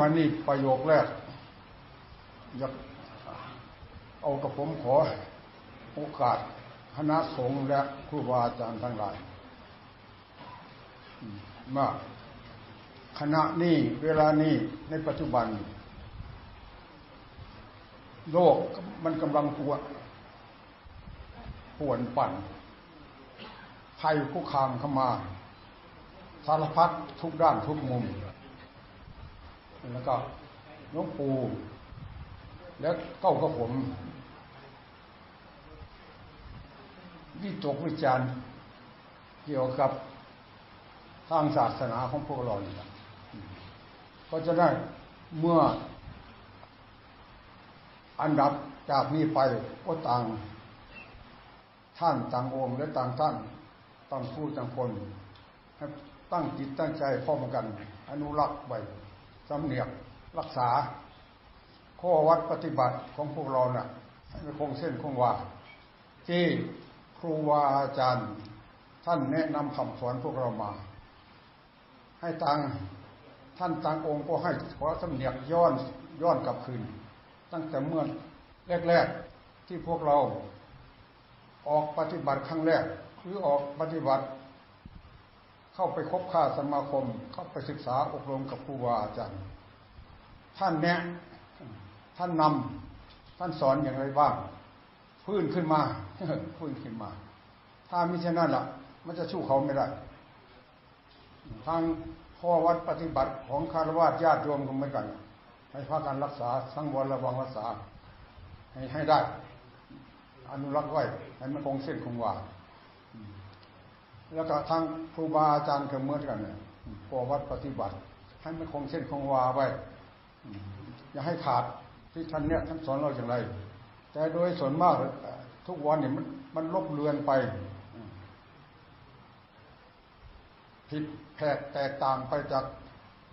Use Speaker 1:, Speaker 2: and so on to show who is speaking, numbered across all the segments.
Speaker 1: วันนี้ประโยคแรกอยากเอากับผมขอโอกาสคณะสงฆ์และครูบาอาจารย์ทั้งหลายว่าขณะนี้เวลานี้ในปัจจุบัน โลกมันกำลังปวดป่วนปั่นภัยคุกคามเข้ามา สารพัดทุกด้านทุกมุม แล้วก็หลวงปูและเก้ากับผม วิตกวิจารณ์เกี่ยวกับทางศาสนาของพวกเราเนี่ยก็จะได้เมื่ออันดับจากนี้ไปก็ต่างท่านต่างองค์และต่างท่านต่างผู้ต่างคนตั้งจิตตั้งใจพร้อมกัน อนุรักษ์ไว้ สำเนียกรักษา ข้อวัดปฏิบัติของพวกเรานะ่ะให้คงเส้นคงวาที่ครูวาอาจารย์ ท่านแนะนำคำสอนพวกเรามา ให้ตังท่านต่างองค์ก็ให้ขอสำเนียกย้อนย้อนกลับคืน ตั้งแต่เมื่อแรกๆที่พวกเรา ออกปฏิบัติครั้งแรก หรือออกปฏิบัติ เข้าไปคบค้าสมาคม เข้าไปศึกษาอบรมกับครูบาอาจารย์ท่านแนะท่านนำท่านสอนอย่างไรบ้างพื้นขึ้นมาพื้นขึ้นมา ถ้ามิฉะนั้นล่ะ มันจะสู้เขาไม่ได้ ทางข้อวัดปฏิบัติของคารวะญาติโยมก็เหมือนกันให้พากันรักษาสังวรระวังรักษา ให้ให้ได้ อนุรักษ์ไว้ให้มันคงเส้นคงวา แล้วก็ทางครูบาอาจารย์ก็เหมือนกันเนี่ยข้อวัดปฏิบัติ ให้มันคงเส้นคงวาไว้ อย่าให้ขาดที่ท่านเนี่ยท่านสอนเราอย่างไร แต่โดยส่วนมากทุกวันเนี่ยมันมันลบเลือนไปผิดแผกแตกต่างไปจาก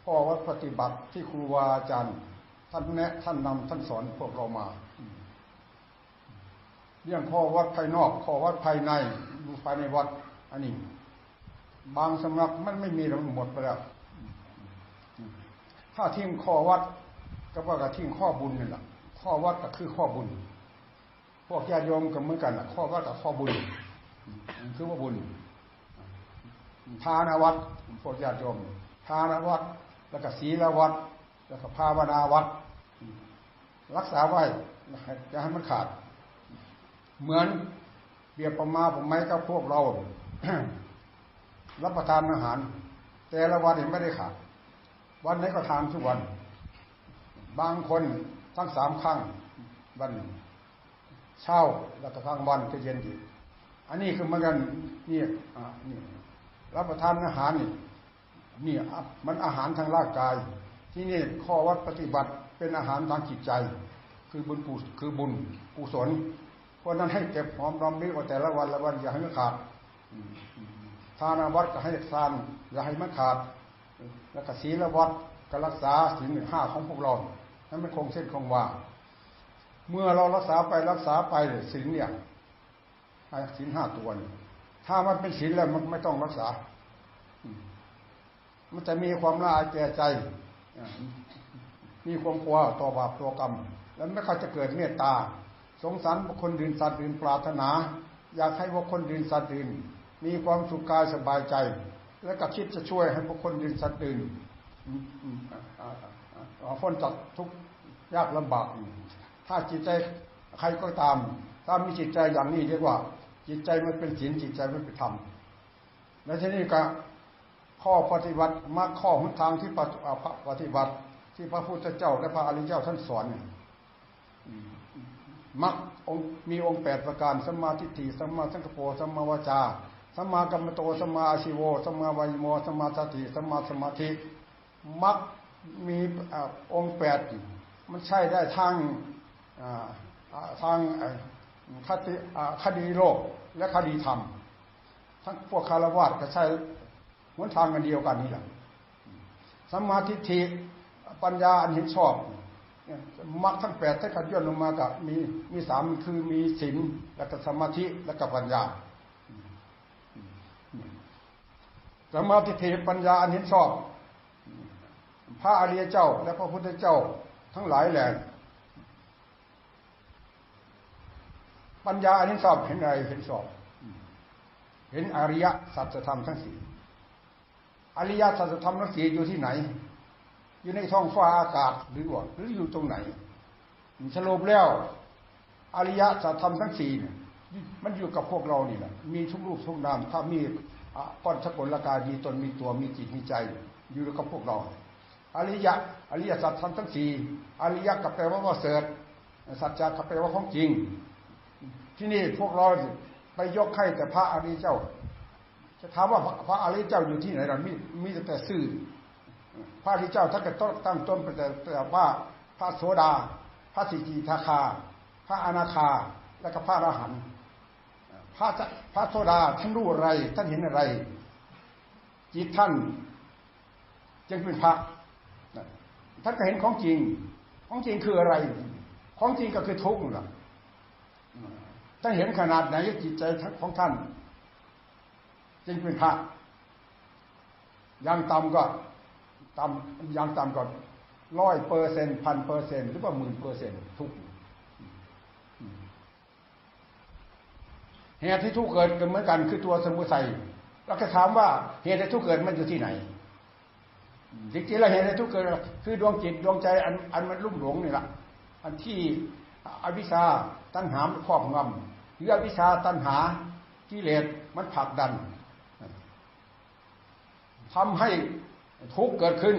Speaker 1: ข้อวัดปฏิบัติที่ครูบาอาจารย์ท่านแนะท่านนำท่านสอนพวกเรามาเรื่องข้อวัดภายนอกข้อวัดภายในดูภายในวัด อันนี้ บางสำนักมันไม่มีหมดไปแล้วถ้าทิ้งข้อวัด ก็ว่ากับทิ้งข้อบุญนี่แหละข้อวัดก็คือข้อบุญ พวกญาติโยมก็เหมือนกันข้อวัดกับข้อบุญคือว่าบุญทานวัดพวกญาติโยมทานวัด แล้วก็ศีลวัด แล้วก็ภาวนาวัด รักษาไว้จะให้มันขาด เหมือนเบียบประมาผมไหมกับพวกเรา รับประทานอาหาร แต่ละวันเห็นไม่ได้ขาดวันไหนก็ทานทุกวัน บางคนทั้งสามครั้งวันเช้าแล้วก็ทั้งวันก็เย็นอีกอันนี้คือเหมือนกันนี่อ่านี่รับประทานอาหารนี่นี่มันอาหารทางร่างกาย ที่นี่ข้อวัดปฏิบัติเป็นอาหารทางจิตใจ คือบุญกุคือบุญกุศลเพราะนั้นให้เก็บหอมรอมริบแต่ละวันละวันอย่าให้มันขาด ทานวัดก็ให้ทานอย่าให้มันขาด แล้วก็ศีลวัดก็รักษาศีลห้าของพวกเราให้มันคงเส้นคงวาเมื่อเรารักษาไปรักษาไปศีลเนี่ยศีลห้าตัวนี่ถ้ามันเป็นศีลแล้วมันไม่ต้องรักษา มันจะมีความละอายแก่ใจ มีความกลัวต่อบาปตัวกรรม แล้วไม่เขาจะเกิดเมตตา สงสารบุคคลดินสัตว์ดินปรารถนา อยากให้บุคคลดินสัตว์ดิน มีความสุขกายสบายใจ แล้วก็คิดจะช่วยให้บุคคลดินสัตว์ดินพ้นจากทุกยากลำบาก ถ้าจิตใจใครก็ตาม ถ้ามีจิตใจอย่างนี้เรียกว่า จิตใจมันเป็นศีลจิตใจมันเป็นธรรมและที่นี้ก็ข้อปฏิบัติมาข้อหนทางที่ปฏิบัติที่พระพุทธเจ้าและพระอริยเจ้าท่านสอนมักมีองค์แปดประการสัมมาทิฏฐิสัมมาสังกปรสัมมาวาจา สัมมากรรมโตสัมมาอาชิโวสัมมาวายโมสัมมาสติสัมมาสมาธิมักมีองค์แปดมันใช่ได้ทางทางคติคดีโลกและคดีธรรม ทั้งพวกคารวะก็ใช้หนทางกันเดียวกันนี่แหละสัมมาทิฏฐิปัญญาอันเห็นชอบมรรคทั้งแปดที่ขัดย่นลงมากับมีมีสามคือมีศีลและก็สมาธิและก็ปัญญา สมาธิเทปัญญาอันเห็นชอบ พระอริยเจ้า และพระพุทธเจ้าทั้งหลายแหละปัญญาอันนี้สอบเห็นอะไรเห็นสอบ เห็นอริยสัจธรรมทั้งสี่อริยสัจธรรมทั้งสี่อยู่ที่ไหน อยู่ในท้องฟ้าอากาศหรือว่าหรืออยู่ตรงไหนสรุปแล้วอริยสัจธรรมทั้งสี่เนี่ยมันอยู่กับพวกเรานี่แหละมีทุกรูปทุกนามถ้ามี ก้อนสกุลกายมีตนมีตัวมีจิตมีใจอยู่กับพวกเราอริยะอริยสัจธรรมทั้งสี่อริยะกับแปลว่าว่าเสริฐสัจจะกับแปลว่าของจริง ที่นี่พวกเราไปยกให้แต่พระอริยเจ้า จะถามว่าพระอริยเจ้าอยู่ที่ไหนเรามีมีแต่ซื่อพระอริยเจ้าถ้าเกิดตั้งต้นไปแต่แต่ว่าพระโสดา พระสิกีทาคา พระอนาคา และก็พระอรหันต์ พระพระโสดาท่านรู้อะไร ท่านเห็นอะไร จิตท่าน จึงเป็นพระท่านก็เห็นของจริง ของจริงคืออะไร ของจริงก็คือทุกข์นั่ะถ้าเห็นขนาดไหนจิตใจของท่าน จึงเป็นพระยังต่ำก็ต่ำยังต่ำก็ร้อยเปอร์เซ็นต์พันเปอร์เซ็นต์หรือว่าหมื่นเปอร์เซ็นต์ทุกข เหตุที่ทุกเกิดกันเหมือนกันคือตัวสมุทัยเราจะถามว่าเหตุที่ทุกเกิดมันอยู่ที่ไหนจริงๆแล้วเหตุที่ทุกเกิดคือดวงจิตดวงใจอันอันมันลุ่มหลงนี่แหละอันที่อวิชชาตัณหาครอบงำหรืออวิชชาตัณหากิเลสมันผลักดันทำให้ทุกข์เกิดขึ้น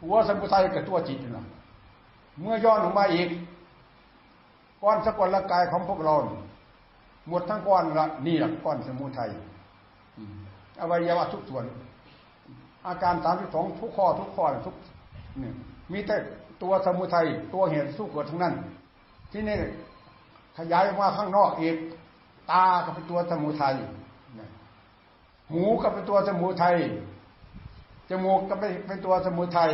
Speaker 1: หัวสมุทัยกับตัวจิตนะเมื่อย้อนออกมาอีกก้อนสกลกายของพวกเรา หมดทั้งก้อนละนี่แหละก้อนสมุทัยอวัยวะทุกส่วน อาการสามสิบสองทุกข้อทุกข้อทุกนี่มีแต่ตัวสมุทัยตัวเหตุสู้เกิดทั้งนั้น ที่นี่ขยายออกมาข้างนอกอีกตาก็เป็นตัวสมุทัยหูก็เป็นตัวสมุทัยจมูกก็เป็นตัวสมุทัย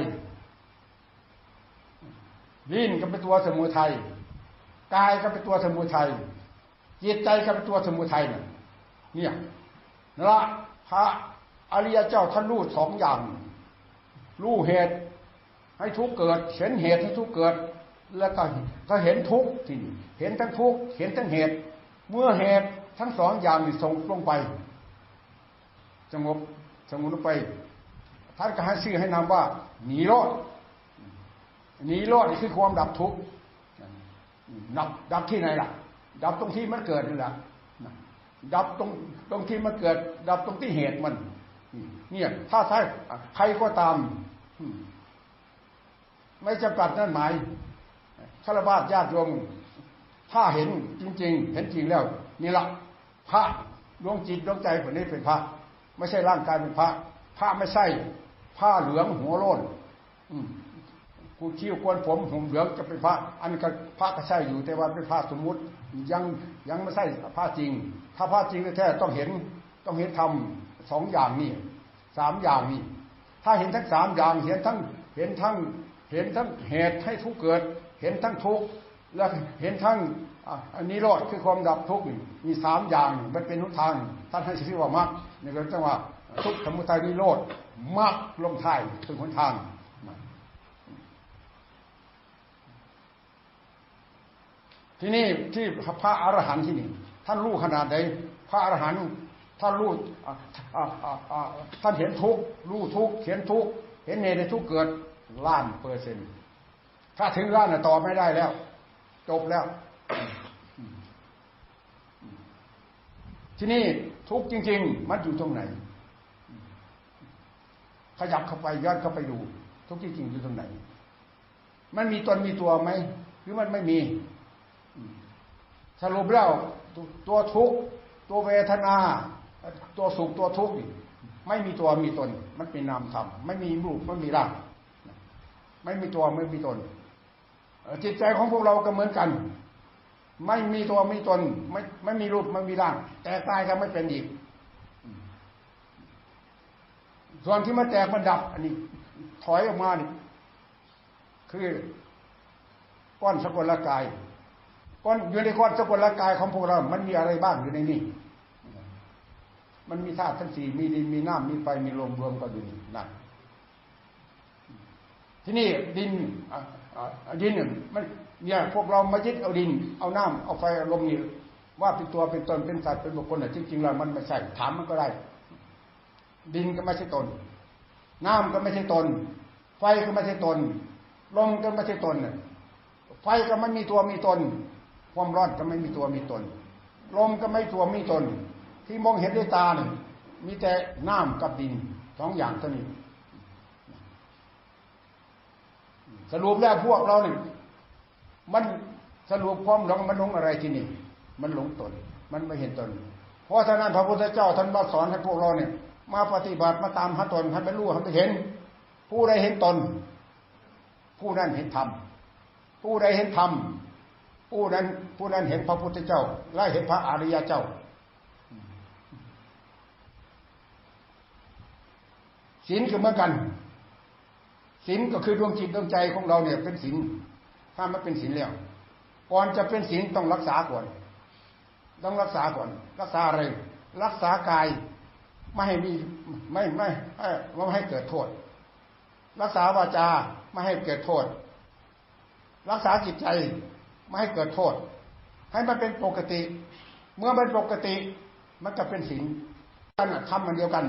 Speaker 1: ลิ้นก็เป็นตัวสมุทัยกายก็เป็นตัวสมุทัย จิตใจก็เป็นตัวสมุทัยเนี่ยละพระอริยเจ้าท่านรู้สองอย่างรู้เหตุ ให้ทุกเกิด เห็นเหตุให้ทุกเกิด แล้วก็ก็เห็นทุกที่เห็นทั้งทุกเห็นทั้งเหตุ เมื่อเหตุทั้งสองอย่างนี่ส่งลงไปสงบสงบลงไป ท่านก็ให้ชื่อให้นามว่าหนีรอดหนีรอดนี่คือความดับทุกข์ดับดับที่ไหนล่ะ ดับตรงที่มันเกิดนี่แหละดับตรงตรงที่มันเกิด ดับตรงที่เหตุมันเนี่ยถ้าใช่ใครก็ตามไม่จำกัดนั่นหมายฆราวาสญาติโยมถ้าเห็นจริง ๆ เห็นจริงแล้วนี่ละพระดวงจิตดวงใจคนนี้เป็นพระ ไม่ใช่ร่างกายเป็นพระ พระไม่ใช่ ผ้าเหลืองหัวโล้น กูคิ้วควนผมผมเหลืองจะเป็นพระ อันนี้ก็พระก็ใช่อยู่แต่ว่าเป็นพระสมมุติยังยังไม่ใช่พระจริง ถ้าพระจริงแท้ต้องเห็นต้องเห็นธรรมสองอย่างนี้สามอย่างนี้ถ้าเห็นทั้งสามอย่างเห็นทั้งเห็นทั้งเห็นทั้งเหตุให้ทุกเกิด เห็นทั้งทุกแล้วเห็นทั้งอันนี้รอดคือความดับทุกข์มีสามอย่างมันเป็นทุกทางท่านให้ชื่อว่ามรรคในการจังหวะทุกสมุทัยนิโรธมรรคลงท้ายเป็นหนทาง ที่นี่ที่พระอรหันต์ที่นี่ท่านรู้ขนาดใดพระอรหันต์ท่านรู้ท่านเห็นทุกรู้ทุกเห็นทุกเห็นเนในทุกเกิดล้านเปอร์เซ็นต์ถ้าถึงล้านน่ะต่อไม่ได้แล้ว จบแล้ว ที่นี่ทุกจริง ๆ มันอยู่ตรงไหน ขยับเข้าไปย้อนเข้าไปดู ทุกจริงๆอยู่ตรงไหน มันมีตนมีตัวไหมหรือมันไม่มี สรุปแล้วตัวทุกตัวเวทนา ตัวสุขตัวทุกข์ไม่มีตัวมีตน มันเป็นนามธรรมไม่มีรูปไม่มีร่างไม่มีตัวไม่มีตนจิตใจของพวกเราก็เหมือนกัน ไม่มีตัวไม่มีตน ไม่ไม่มีรูปไม่มีร่าง แต่ตายก็ไม่เป็นอีกส่วนที่มาแตกมันดับ อันนี้ ถอยออกมานี่คือก้อนสกุลกาย ก้อนอยู่ในก้อนสกุลกายของพวกเรา มันมีอะไรบ้างอยู่ในนี้ มันมีธาตุทั้งสี่มีดินมีน้ำมีไฟมีลมรวมกันอยู่นี่นั่นที่นี่ดินดินมันเนี่ยพวกเรามายึดเอาดิน เอาน้ำเอาไฟเอาลมนี่ว่าเป็นตัวเป็นตนเป็นสัตว์เป็นบุคคลจริงๆแล้วมันไม่ใช่ถามมันก็ได้ ดินก็ไม่ใช่ตน น้ำก็ไม่ใช่ตน ไฟก็ไม่ใช่ตนลมก็ไม่ใช่ตนไฟก็ไม่มีตัวมีตน ความร้อนก็ไม่มีตัวมีตน ลมก็ไม่ตัวมีตน ที่มองเห็นด้วยตาเนี่ยมีแต่น้ำกับดินสองอย่างเท่านี้สรุปแล้วพวกเราเนี่ยมันสรุปความหลงมันหลงอะไรที่นี่ มันหลงตน มันไม่เห็นตน เพราะฉะนั้นพระพุทธเจ้าท่านมาสอนให้พวกเราเนี่ย มาปฏิบัติมาตามหาตนให้ไปรู้ให้ไปเห็น ผู้ใดเห็นตน ผู้นั้นเห็นธรรมผู้ใดเห็นธรรม ผู้นั้นผู้นั้นเห็นพระพุทธเจ้า และเห็นพระอริยเจ้า ศีลก็เมื่อกัน ศีลก็คือดวงจิตดวงใจของเราเนี่ยเป็นศีลถ้ามันเป็นศีลแล้วก่อนจะเป็นศีลต้องรักษาก่อน ต้องรักษาก่อน รักษาอะไร รักษากายไม่ให้มีไม่ไม่ไม่ให้เกิดโทษ รักษาวาจาไม่ให้เกิดโทษ รักษาจิตใจ ไม่ให้เกิดโทษ ให้มันเป็นปกติ เมื่อเป็นปกติมันจะเป็นศีลกันทำมันเดียวกัน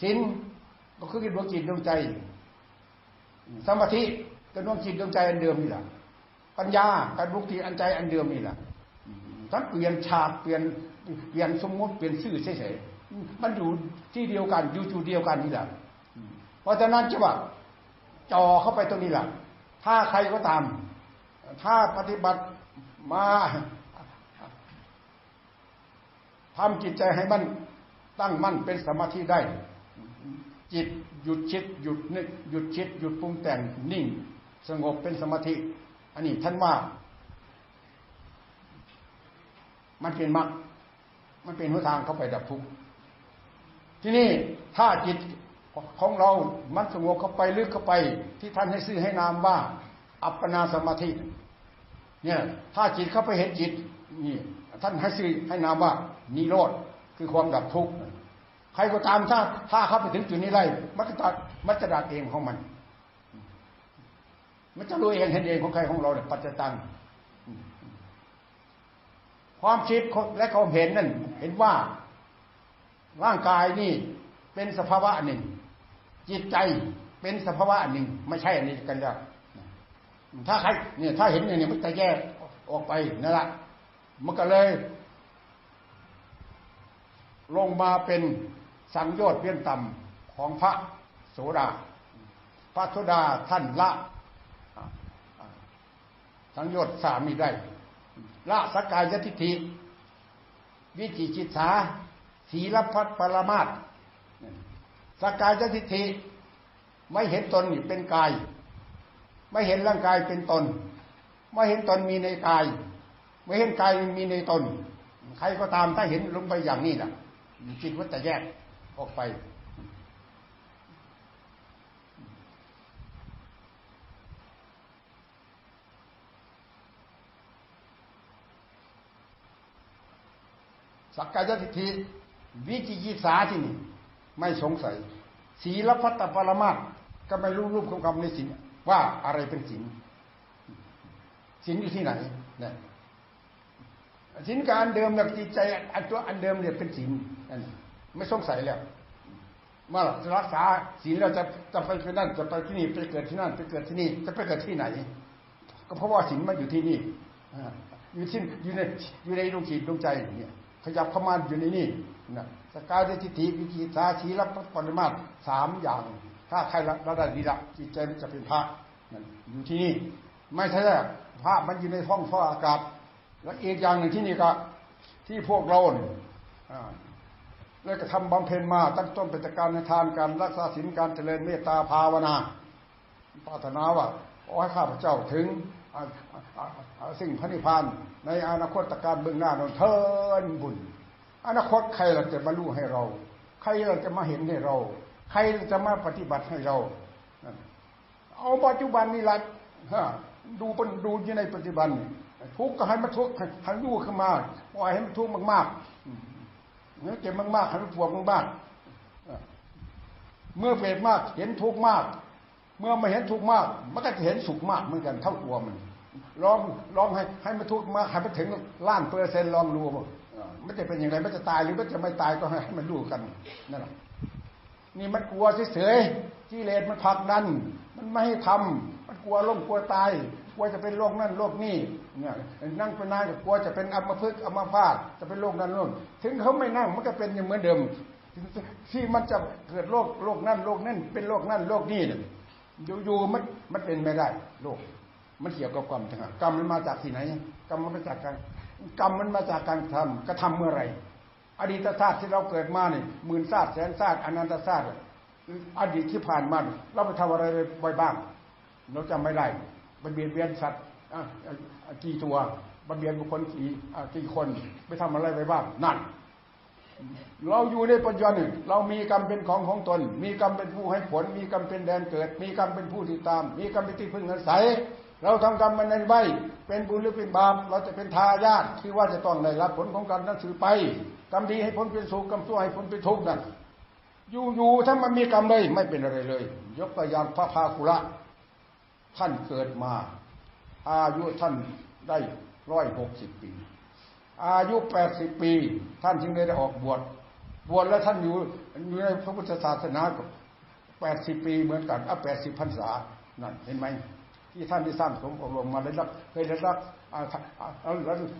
Speaker 1: ศีลก็คือดวงจิตดวงใจ สมาธิก็ดวงจิตดวงใจอันเดิมนี่แหละปัญญาการบุกติอันใจอันเดิมนี่แหละท่านเปลี่ยนฉากเปลี่ยนเปลี่ยนสมมติเปลี่ยนชื่อเฉยๆมันอยู่ที่เดียวกันอยู่จุดเดียวกันนี่แหละเพราะฉะนั้นจะว่าจ่อเข้าไปตรงนี้แหละถ้าใครก็ตาม ถ้าปฏิบัติมาทำจิตใจให้มันตั้งมั่นเป็นสมาธิได้ จิตหยุดคิดหยุดนึกหยุดคิดหยุดปรุงแต่งนิ่ง สงบเป็นสมาธิ อันนี้ท่านว่า มันเป็นมรรคมันเป็นหัวทางเข้าไปดับทุกข์ที่นี่ถ้าจิตของเรามันสงบเข้าไปลึกเข้าไป ที่ท่านให้ซื้อให้นามว่า อัปปนาสมาธิ เนี่ย ถ้าจิตเข้าไปเห็นจิต นี่ ท่านให้ซื้อให้นามว่านิโรธคือความดับทุกข์ใครก็ตามถ้า ถ้าเข้าไปถึงจุดนี้ได้มันก็ตัดมันจะดัดเองของมัน มันจะรู้เองเห็นเองของใครของเราเนี่ยปัจจตังความคิดและความเห็นนั่น เห็นว่าร่างกายนี่เป็นสภาวะหนึ่ง จิตใจเป็นสภาวะหนึ่ง ไม่ใช่อันนี้กันแล้ว ถ้าใครเนี่ย ถ้าเห็นอย่างนี้มันจะแยกออกไปนั่นแหละมันก็เลย ลงมาเป็นสังโยชน์เพี้ยนต่ำของพระโสดา พระโสดาท่านละสังโยชน์สามีได้ละสกายทิฏฐิวิจิจิตสาศีลพัฒปรมาตสกายทิฏฐิไม่เห็นตนเป็นกาย ไม่เห็นร่างกายเป็นตน ไม่เห็นตนมีในกาย ไม่เห็นกายมีในตน ใครก็ตามถ้าเห็นลงไปอย่างนี้แหละจิตวัฏจะแยกออกไป สักกายทิฏฐิวิจิยิสาที่นี่ ไม่สงสัยศีลพัตตปรมาตก็ไม่รู้รูปของคำในศีล ว่าอะไรเป็นศีลศีลอยู่ที่ไหนเนี่ยศีลการเดิมหลักจิตใจอันตัวอันเดิมเนี่ยเป็นศีลนั่นไม่สงสัยแล้วเมื่อรักษาศีลเราจะจะไปที่นั่นจะไปที่นี่ไปเกิดที่นั่นไปเกิดที่นี่จะไปเกิดที่ไหน ก็เพราะว่าศีลมันอยู่ที่นี่อยู่ที่อยู่ในอยู่ในดวงจิตดวงใจเนี่ยขยับเข้ามาอยู่ในนี่นะสกายทิฏฐิวิจิตาชีรับปริมาตรสามอย่าง ถ้าใครเราได้ดีละจิตใจมันจะเป็นพระอยู่ที่นี่ไม่ใช่พระมันอยู่ในห้องฟ้าอากาศ แล้วอีกอย่างหนึ่งที่นี่ก็ ที่พวกเราเนี่ยแล้วก็ทำบำเพ็ญมาตั้งต้นเป็นการในทานการรักษาศีลการเจริญเมตตาภาวนาปรารถนาว่าขอให้ข้าพเจ้าถึงสิ่งพระนิพพานในอนาคตการเบื้องหน้านนเทินบุญ อนาคตใครเราจะมารู้ให้เรา ใครเราจะมาเห็นให้เรา ใครจะมาปฏิบัติให้เรา เอาปัจจุบันนี่ละดูป็นดูอยู่ในปัจจุบัน ทุกข์ก็ให้มันทุกข์ให้รู้ขึ้นมาปล่อยให้มันทุกข์มากๆเนื้อเจ็บมากๆให้มันปวดมากๆเมื่อเฟดมาก เห็นทุกข์มาก เมื่อไมาเห็นทุกข์มาก มันก็จะเห็นสุขมากเหมือนกันเท่าตัวมันลองลองให้ให้มันทุกข์มากให้มันถึงล้านเปอร์เซ็นต์ลองดูว่ามันจะเป็นอย่างไรมันจะตายหรือมันจะไม่ตายก็ให้มันรู้กันนั่นแหละ นี่มันกลัวเฉยๆกิเลสมันผลักดัน มันไม่ให้ทำมันกลัวล้มกลัวตาย กลัวจะเป็นโรคนั่นโรคนี่เนี่ยนั่งไปนานก็กลัวจะเป็นอัมพฤกษ์อัมพาตจะเป็นโรคนั้นโรคถึงเขาไม่นั่งมันก็เป็นอย่างเหมือนเดิม ที่มันจะเกิดโรคโรคนั่นโรคนั่นเป็นโรคนั่นโรคนี่เนี่ยอยู่ๆมันมันเป็นไม่ได้โรคมันเกี่ยวกับกรรมทั้งกรรมมันมาจากที่ไหน กรรมมันมาจากการกรรมมันมาจากการทำกระทำเมื่อไร อดีตชาติที่เราเกิดมาเนี่ยหมื่นชาติแสนชาติอนันตชาติอดีตที่ผ่านมาเราไปทำอะไรไปบ้าง เราจำไม่ได้ไปเบียดเบียนสัตว์กี่ตัวไปเบียนบุคคลกี่กี่คนไปทำอะไรไปบ้างนั่น เราอยู่ในปัจจุบันเรามีกรรมเป็นของของตน มีกรรมเป็นผู้ให้ผล มีกรรมเป็นแดนเกิด มีกรรมเป็นผู้ติดตาม มีกรรมเป็นที่พึ่งอาศัยเราทำกรรมมันในใบเป็นบุญหรือเป็นบาปเราจะเป็นทายาทที่ว่าจะต้องได้รับผลของกรรมนั้นสือไป กรรมดีให้ผลเป็นสุขกรรมชั่วให้ผลเป็นทุกข์นั่นอยู่ๆถ้ามันมีกรรมเลยไม่เป็นอะไรเลย ยกตัวอย่างพระพาคุระท่านเกิดมา อายุท่านได้ร้อยหกสิบปี อายุแปดสิบปี ท่านจึงได้ออกบวชบวชแล้วท่านอยู่อยู่ในพระพุทธศาสนาแปดสิบปีเหมือนกันอะแปดสิบพรรษานั่นเห็นไหมที่ท่านได้สร้างสมอบรมมาได้รักเคยได้รัก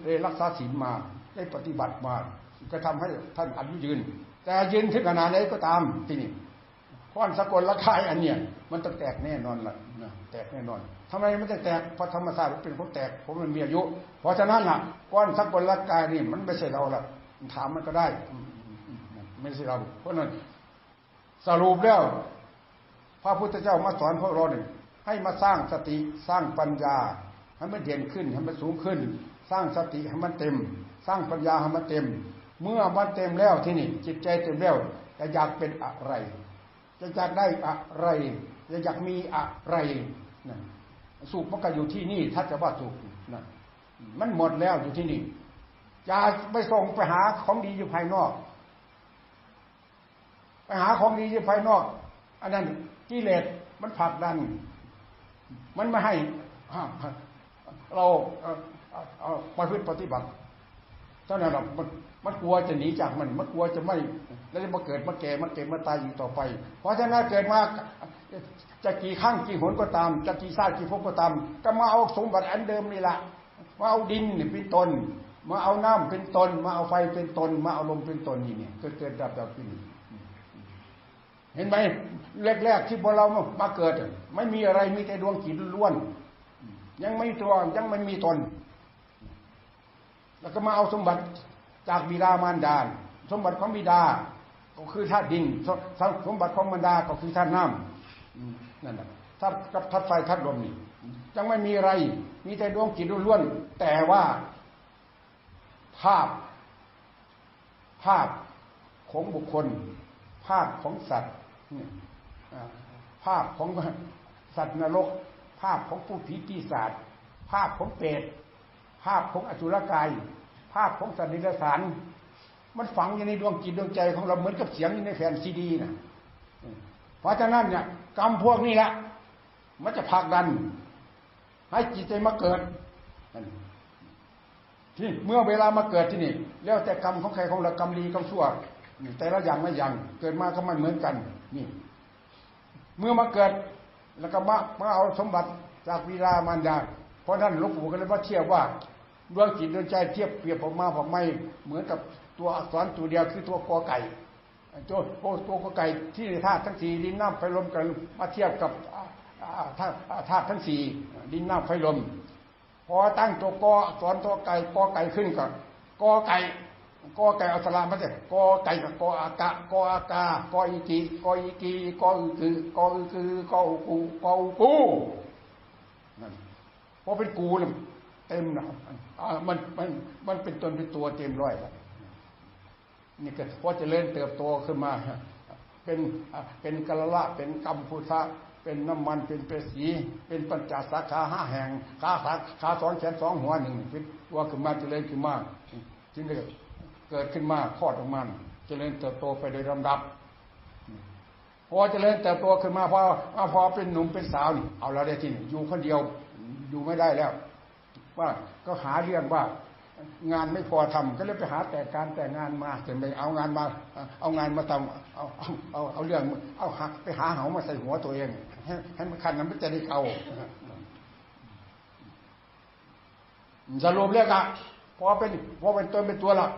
Speaker 1: ได้รักษาศีลมาได้ปฏิบัติมา ก็ทำให้ท่านอายุยืน แต่ยืนถึงขนาดไหนก็ตามที่นี่ก้อนสกลละคายอันเนี้ยมันต้องแตกแน่นอนละนะแตกแน่นอนทำไมมันจะแตกเพราะธรรมชาติเป็นของแตกผมมันมีอายุ เพราะฉะนั้นล่ะก้อนสกลละกายนี่มันไม่ใช่เราละถามมันก็ได้ ไม่ใช่เรา เพราะนั้นสรุปแล้ว พระพุทธเจ้ามาสอนพวกเราเนี่ยให้มาสร้างสติสร้างปัญญาให้มันเด่นขึ้นให้มันสูงขึ้น สร้างสติให้มันเต็ม สร้างปัญญาให้มันเต็ม เมื่อมันเต็มแล้วที่นี่ จิตใจเต็มแล้วจะอยากเป็นอะไร จะอยากได้อะไร จะอยากมีอะไรนะสุขมันก็อยู่ที่นี่ถ้าจะว่าสุขนะมันหมดแล้วอยู่ที่นี่จะไปส่งไปหาของดีอยู่ภายนอก ไปหาของดีอยู่ภายนอก อันนั้นกิเลสมันผลักดัน มันไม่ให้เราไปพึ่งปฏิบัติเท่านั้นหรอก มันกลัวจะหนีจากมัน มันกลัวจะไม่แล้วจะมาเกิดมาแก่มาเก็บมาตายอยู่ต่อไป เพราะฉะนั้นเกิดมาจะกี่ครั้งกี่หนก็ตาม จะกี่ชาติกี่ภพก็ตาม ก็มาเอาสมบัติอันเดิมนี่แหละมาเอาดินเป็นตน มาเอาน้ำเป็นตน มาเอาไฟเป็นตน มาเอาลมเป็นตนนี่เนี่ยเกิดเกิดดับดับขึ้นเห็นไหมแรกๆที่พวกเรามาเกิด ไม่มีอะไรมีแต่ดวงจิตล้วน ยังไม่ตัวยังไม่มีตน แล้วก็มาเอาสมบัติ จากบิดามารดาสมบัติของบิดา ก็คือธาตุดิน สมบัติของมารดาก็คือธาตุน้ำนั่นแหละธาตุกับธาตุไฟธาตุลมนี่ยังไม่มีอะไร มีแต่ดวงจิตล้วนแต่ว่าภาพ ภาพของบุคคล ภาพของสัตว์ภาพของสัตว์นรก ภาพของผู้ผีปีศาจภาพของเปรตภาพของอสุรกายาพของสัตว์นิรสาร มันฝังอยู่ในดวงจิตดวงใจของเราเหมือนกับเสียงอยู่ในแผ่นซีดีนะเพราะฉะนั้นเนี่ยกรรมพวกนี้แหละมันจะผลักดัน ให้จิตใจมาเกิดที่เมื่อเวลามาเกิดที่นี่แล้วแต่กรรมของใครของเรากรรมดีกรรมชั่วแต่ละอย่างไม่อย่างเกิดมาก็ไม่เหมือนกัน นี่ เมื่อมาเกิดแล้วก็มามาเอาสมบัติจากวีรามารดาเพราะท่านหลวงปู่ก็เลยว่าเทียบว่า ดวงจิตดวงใจเทียบเปรียบออกมาผมไม่เหมือนกับตัวอักษรตัวเดียวคือตัวกอไก่ตัวตัวกอไก่ที่ธาตุทั้งสี่ดินน้ำไฟลมกันมาเทียบกับธาตุธาตุทั้งสี่ดินน้ำไฟลมพอตั้งตัวกออักษรตัวไก่กอไก่ขึ้นก่อนกอไก่กอไก่อัสลามม่ใช่กอไก่กับกออากะกออากากออีกีกออีกีกออือคือกออือคือกออูกูกออูกูนั่นพอเป็นกูเนี่ย เต็มนะมันมันมันเป็นตนเป็นตัวเต็มร้อยแล้วนี่ก็พอจะเล่นเติบโตขึ้นมา เป็นเป็นกะละเป็นกัมพูชาเป็นน้ำมันเป็นเปสี เป็นปัญจสาขาห้าแห่งขาขาขาสองแขนสองหัวหนึ่งเป็นตัวขึ้นมาจะเล่นขึ้นมาจึงได้เกิดขึ้นมาคลอดออกมาเจริญเติบโตไปโดยลำดับพอเจริญเติบโตขึ้นมาพอพอเป็นหนุ่มเป็นสาวนี่เอาเราได้ที่นี่อยู่คนเดียวอยู่ไม่ได้แล้ว ว่าก็หาเรื่องว่างานไม่พอทำก็เลยไปหาแต่การแต่งานมาจนไปเอางานมา เอางานมาทำเอาเอาเอาเอาเรื่องเอาหักไปหาเหามาใส่หัวตัวเองให้ให้มันคันนั้นมันจะได้เก่าสรุปเรียกอะพอเป็นพอเป็นตัวเป็นตัวละ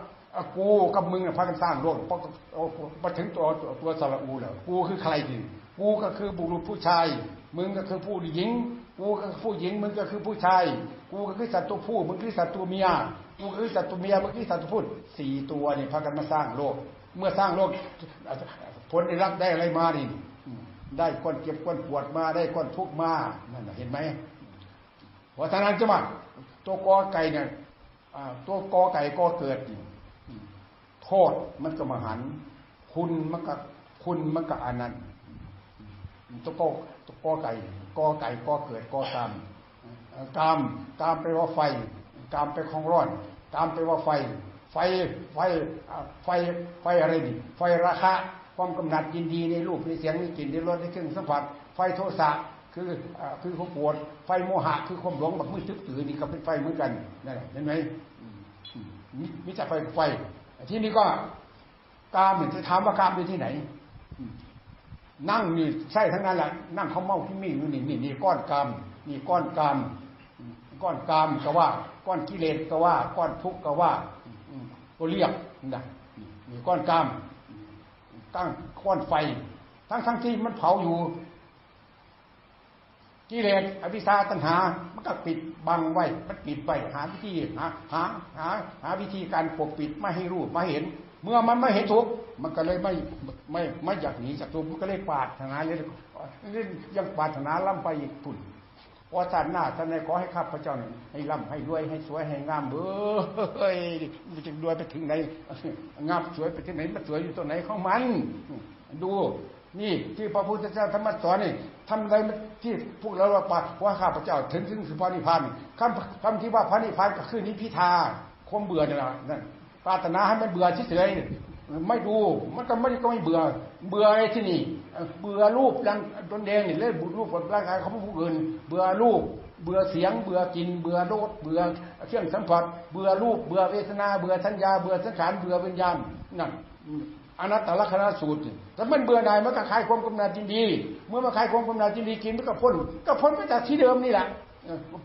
Speaker 1: กูกับมึงพากันสร้างโลกพอมาถึงตัวตัวสระอูแล้วกูคือใครดิกูก็คือบุรุษผู้ชาย มึงก็คือผู้หญิง กูก็คือผู้หญิงมึงก็คือผู้ชาย กูก็คือสัตว์ตัวผู้มึงคือสัตว์ตัวเมียกูคือสัตว์ตัวเมียมึงคือสัตว์ตัวผู้สี่ตัวนี่พากันมาสร้างโลก เมื่อสร้างโลกผลได้รับได้อะไรมาดิได้ก้อนเก็บก้อนปวดมาได้ก้อนทุกมานั่นเห็นไหมเพราะฉะนั้นจะมาตัวกอไก่เนี่ยตัวกอไก่กอเกิดโทษมันก็มหัน คุณมันก็คุณมันก็อนันต์ตัวกอตัวกอไก่ กอไก่กอเกิดกอกรรมกรรมกรรมไปว่าไฟกรรมไปของร้อนกรรมไปว่าไฟ ไฟไฟไฟไฟอะไรนี่ไฟราคะความกำหนัดยินดีในรูปในเสียงในกลิ่นในรสในเครื่องสัมผัส ไฟโทสะคือคือความปวด ไฟโมหะคือความหลงแบบมืดตึ๊บตื่นนี่ก็เป็นไฟเหมือนกันนั่นแหละเห็นไหมมิจฉาไฟไฟ ที่นี่ก็กามเนี่ยจะถามว่ากามอยู่ที่ไหน นั่งนี่ใช่ทั้งนั้นแหละนั่งเขาเมาที่มีอยู่นี่นี่นี่ก้อนกามนี่ก้อนกามก้อนกามก็ว่า ก้อนกิเลสก็ว่า ก้อนทุกข์ก็ว่าก็เรียกนะนี่ก้อนกามตั้งก้อนไฟ ทั้งทั้งที่มันเผาอยู่กิเลสอวิชชาตัณหา มันก็ปิดบังไว้ มันปิดไปหาวิธีหาหาหาหาวิธีการปกปิดไม่ให้รู้ไม่เห็น เมื่อมันไม่เห็นทุกมันก็เลยไม่ไม่ไม่อยากหนีจากทุกมันก็เลยปาดถนาเลยยังปาดถนาล่ำไปอีกปุ่นว่าท่านหน้าท่านในขอให้ข้าพเจ้าให้ร่ำให้รวยให้สวยให้งามเอ้ยมันจะรวยไปถึงไหนงามสวยไปถึงไหนมันสวยอยู่ตรงไหนของมัน ดู นี่ที่พระพุทธเจ้าธรรมสอนนี่ทำอะไรที่พวกเราว่าปาว่าข้าพเจ้า ถึงถึงสุพระนิพพานคำคำที่ว่าพระนิพพานก็คือนิพิทาคมเบื่อนี่แหละนั่น ปรารถนาให้มันเบื่อเฉยๆไม่ดูมันก็ไม่ก็ไม่เบื่อ เบื่อไอะไรที่นี่ เบื่อรูปร่างตนเองนี่เล่นบุรูปร่างกายเขาผู้อื่น เบื่อรูป เบื่อเสียง เบื่อกิน เบื่อรสเบื่อเครื่องสัมผัส เบื่อรูป เบื่อเวทนา เบื่อสัญญา เบื่อสังขาร เบื่อวิญญาณนั่นอนัตตลักษณะสูตรแต่มันเบื่อหน่ายมันก็คลายความกำหนัดจินดี เมื่อมาคลายความกำหนัดจินดีกินมันก็พ้น ก็พ้นไปจากที่เดิมนี่แหละ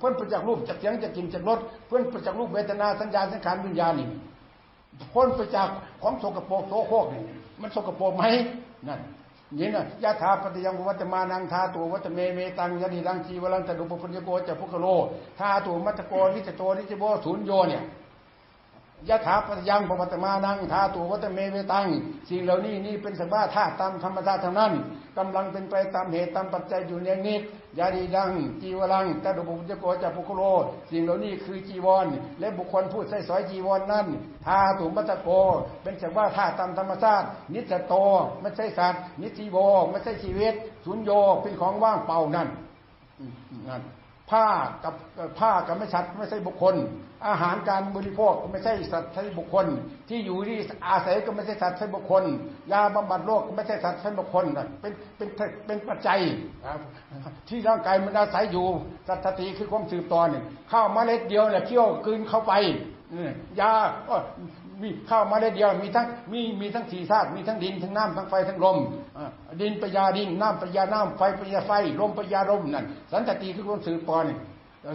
Speaker 1: พ้นไปจากรูปจากเสียงจากกลิ่นจากรสพ้นไปจากรูปเวทนาสัญญาสังขารวิญญาณนี่ พ้นไปจากของโสกโปรกโสโครกนี่มันโสกโปรกไหมนั่นนี่นะยะถาปฏิยังวัตมานังทาตัววัตเมเมตังยะดีรังชีวรังตะดุปปุญญโกจะพุกโลทาตัวมัตโกนิจโตนิจโบศูนโยเนี่ย ยะถาปฏิยังปวัตมานังทาตัววัตเมเมตัง สิ่งเหล่านี้นี่เป็นสภาพธาตุตามธรรมชาติทางนั้นกำลังเป็นไปตามเหตุตามปัจจัยอยู่เนียงนิดยาดีดัง จีวรังตดุปปุญโกจะพุกโล สิ่งเหล่านี้คือจีวร และบุคคลพูดใส่สอยจีวรนั่นทาตุมัตโก เป็นสภาพธาตุตามธรรมชาติ นิจโตไม่ใช่สัตว์นิจีโวไม่ใช่ชีวิตสุญโยเป็นของว่างเปล่านั่นนั่น ผ้ากับผ้ากับไม่ชัดไม่ใช่บุคคล อาหารการบริโภคก็ไม่ใช่สัตว์ใช่บุคคล ที่อยู่ที่อาศัยก็ไม่ใช่สัตว์ใช่บุคคล ยาบำบัดโรคก็ไม่ใช่สัตว์ใช่บุคคลเป็นเป็นเป็นปัจจัยที่ร่างกายมันอาศัยอยู่สัตติคือความสืบต่อเนี่ยข้าวเมล็ดเดียวเนี่ยเคี่ยวคืนเข้าไปยา มีข้าวมาได้เดียวมีทั้งมีมีทั้งสี่ธาตุมีทั้งดินทั้งน้ำทั้งไฟทั้งลมดินปยาดินน้ำปยาน้ำไฟปยาไฟลมปยาลมนั่นสันตติคือความสืบต่อน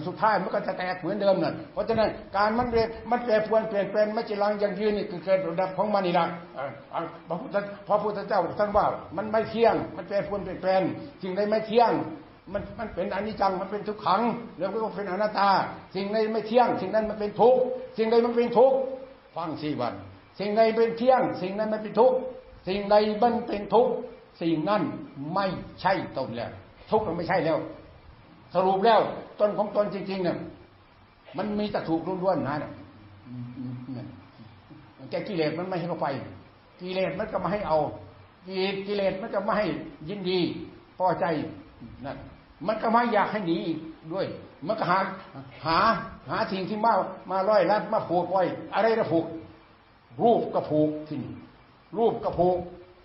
Speaker 1: สุดท้ายมันก็จะแตกเหมือนเดิมนั่นเพราะฉะนั้นการมันเปลี่ยนมันแปรปรวนเปลี่ยนแปลงไม่จีรังยังยืนนี่คือเกิดระดับของมันนี่ละพระพุทธพระพุทธเจ้าท่านว่า มันไม่เที่ยง มันแปรปรวนเปลี่ยนแปลงสิ่งใดไม่เที่ยงมันมันเป็นอนิจจังมันเป็นทุกขังแล้วก็เป็นอนัตตา สิ่งใดไม่เที่ยง สิ่งนั้นมันเป็นทุกสิ่งใดมันเป็นทุก ฟังสี่วัน สิ่งใดเป็นเที่ยง สิ่งนั้นไม่เป็นทุกข์สิ่งใดมันเป็นทุกข์สิ่งนั้นไม่ใช่ตนแล้ว ทุกข์มันไม่ใช่แล้ว สรุปแล้วตนของตนจริงๆเนี่ยมันมีแต่ถูกล้วนๆนะเนี่ยแกกิเลสมันไม่ให้เข้าไป กิเลสมันก็มาให้เอา กิเลสมันก็มาให้ยินดี พอใจนั่นมันก็ไม่อยากให้หนีอีก ด้วย มันก็หาหาหาสิ่งที่มามาร้อยลัดมาผูกไว้ อะไรจะผูก รูปก็ผูกที่นี่รูปก็ผูก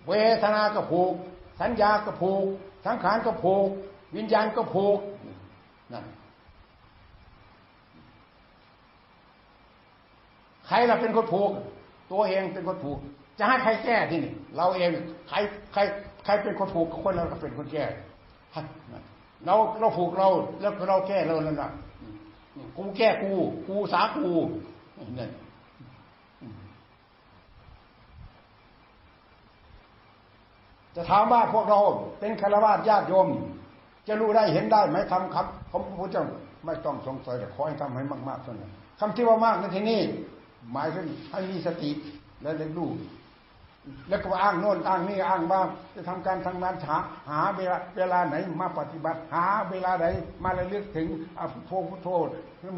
Speaker 1: เวทนาก็ผูก สัญญาก็ผูก สังขารก็ผูก วิญญาณก็ผูกนั่นใครล่ะเป็นคนผูก ตัวเองเป็นคนผูก จะให้ใครแก้ที่นี่ เราเองใครใคร ใครเป็นคนผูกคนเราก็เป็นคนแก้ เราเราผูกเราแล้วเราแก้เราแล้วนะกูแก้กูกูสากูนี่จะถามว่าพวกเราเป็นคารวะญาติโยม จะรู้ได้เห็นได้ไหมทำครับผมพระเจ้าไม่ต้องสงสัยแต่ขอให้ทำให้มากๆเท่านั้นคำที่ว่ามากในที่นี้หมายถึงให้มีสติและเรียนรู้ แล้วก็อ้างโน่นอ้างนี่อ้างบ้างจะทำการทำงานหาหาเวลาเวลาไหนมาปฏิบัติหาเวลาไหนมาระลึกถึงอภุโธพุทโธ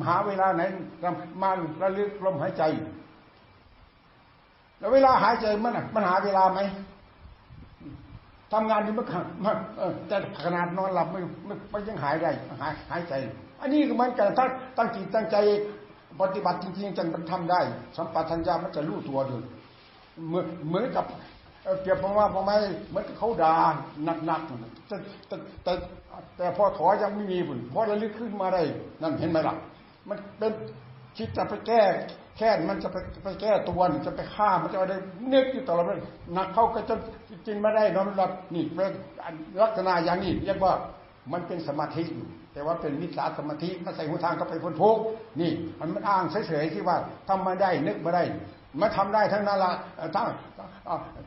Speaker 1: หาเวลาไหนมาระลึกลมหายใจ แล้วเวลาหายใจมันมันหาเวลาไหมทำงานที่มันแต่ขนาดนอนหลับไม่ไม่ยังหายได้หายหายใจ อันนี้ก็เหมือนกันถ้าตั้งจิตตั้งใจปฏิบัติจริงๆจะมันทำได้ สัมปชัญญะมันจะรู้ตัวด้วย เหมือนเหมือนกับเปรียบประมาณประมาณเหมือนเขาด่าหนักๆแต่แต่แต่แต่พอถอยยังไม่มีผลพอระลึกขึ้นมาได้นั่นเห็นไหมล่ะ มันเป็นคิดจะไปแก้แค่มันจะไปไปแก้ตัวจะไปฆ่ามันจะอะไรนึกอยู่ตลอดเลยหนักเข้าก็จะกินไม่ได้นอนหลับนี่เป็นลักษณะอย่างนี้เรียกว่ามันเป็นสมาธิอยู่แต่ว่าเป็นมิจฉาสมาธิมาใส่หัวทางก็ไปพ้นทุกนี่ มันมันอ้างเฉยๆที่ว่าทำมาได้นึกมาได้ มาทำได้ทั้งนั้นละทั้ง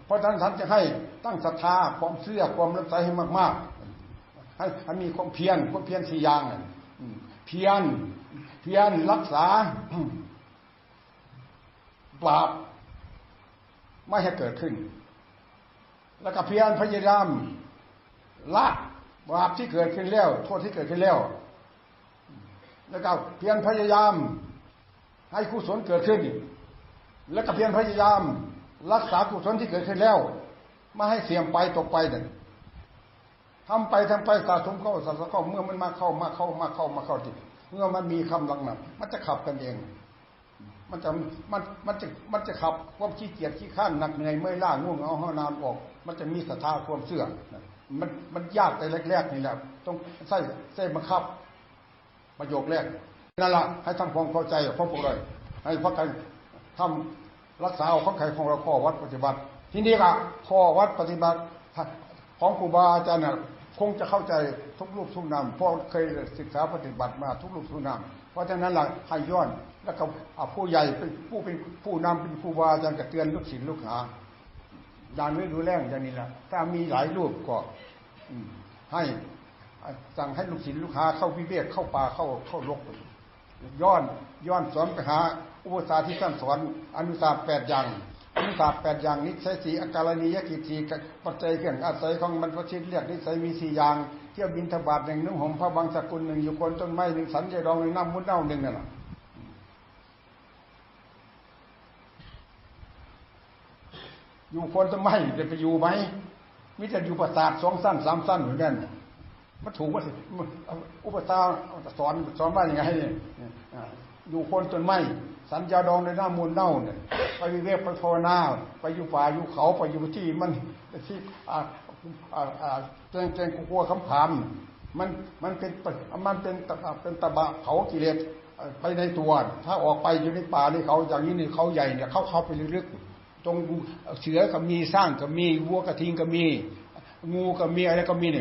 Speaker 1: เพราะท่านท่านจะให้ตั้งศรัทธาความเชื่อความรับใจให้มากๆให้มีความเพียรความเพียรสี่อย่างเพียรเพียรรักษาปราบไม่ให้เกิดขึ้น แล้วก็เพียรพยายามละบาปที่เกิดขึ้นแล้ว โทษที่เกิดขึ้นแล้ว แล้วก็เพียรพยายาม ให้กุศลเกิดขึ้น แล้วก็เพียรพยายาม รักษากุศลที่เกิดขึ้นแล้วไม่ให้เสี่ยมไปตกไปนั่นทำไปทำไปสะสมเข้าสะสมเข้าเมื่อมันมาเข้ามาเข้ามาเข้ามาเข้าจิตเมื่อมันมีคำลังนั้นมันจะขับกันเอง มันจะมันมันจะมันจะขับความขี้เกียจขี้ข้านหนักเหนื่อยเมื่อยล้าง่วงเอาห้อนานออก มันจะมีศรัทธาความเสื่อมมันมันยากแต่แรกๆนี่แหละต้องใส่ใส่บังคับประโยคแรกนั่นแหละให้ทำความเข้าใจกับพวกพวกเลยให้พักกัน ทำรักษาเอาข้อไขของเราข้อวัดปฏิบัติ ทีนี้ก็ข้อวัดปฏิบัติของครูบาอาจารย์คงจะเข้าใจทุกรูปทุกนามเพราะเคยศึกษาปฏิบัติมาทุกรูปทุกนามเพราะฉะนั้นหลังให้ย้อนแล้วก็ผู้ใหญ่เป็นผู้เป็นผู้นำเป็นครูบาอาจารย์ก็เตือนลูกศิษย์ลูกหาอย่างนี้ดูแลอย่างนี้แหละถ้ามีหลายรูปก็ให้สั่งให้ลูกศิษย์ลูกหาเข้าวิเวกเข้าป่าเข้าเข้าลก ย้อนย้อนสอนไปหาอุปสาที่ท่านสอนอนุสาแปดอย่างอนุสาแปดอย่างนิสัยสีอาการณียกิจีปัจจัยเครื่องอาศัยของมันพระชิตเรียกนิสัยมีสี่อย่างเที่ยวบินทบาทหนึ่งนุ่งห่มพระบางสกุลหนึ่งอยู่คนต้นไม้หนึ่งสันใจรองหนึ่งน้ำมุดเน่าหนึ่งนั่นแหละอยู่คนต้นไม้จะไปอยู่ไหมมิจะอยู่ประสาทสองสั้นสามสั้นเหมือนกัน มันถูกว่าอุปตาสอนสอนว่าอย่างไงอยู่คนต้นไม้สัญญาดองในหน้ามูลเน่าเนี่ยไปวิเวกไปภาวนาไปอยู่ป่าอยู่เขาไปอยู่ที่มันที่อ่าอ่าอ่าเจงเจงกลัวคำถามมันมันเป็นมันเป็นเป็นตะบะเขากิเลสไปในตัว ถ้าออกไปอยู่ในป่าในเขาอย่างนี้นี่เขาใหญ่เนี่ยเขาเข้าไปลึกๆตรงเสือก็มีสร้างก็มีวัวกระทิงก็มี งูก็มีอะไรก็มีเนี่ย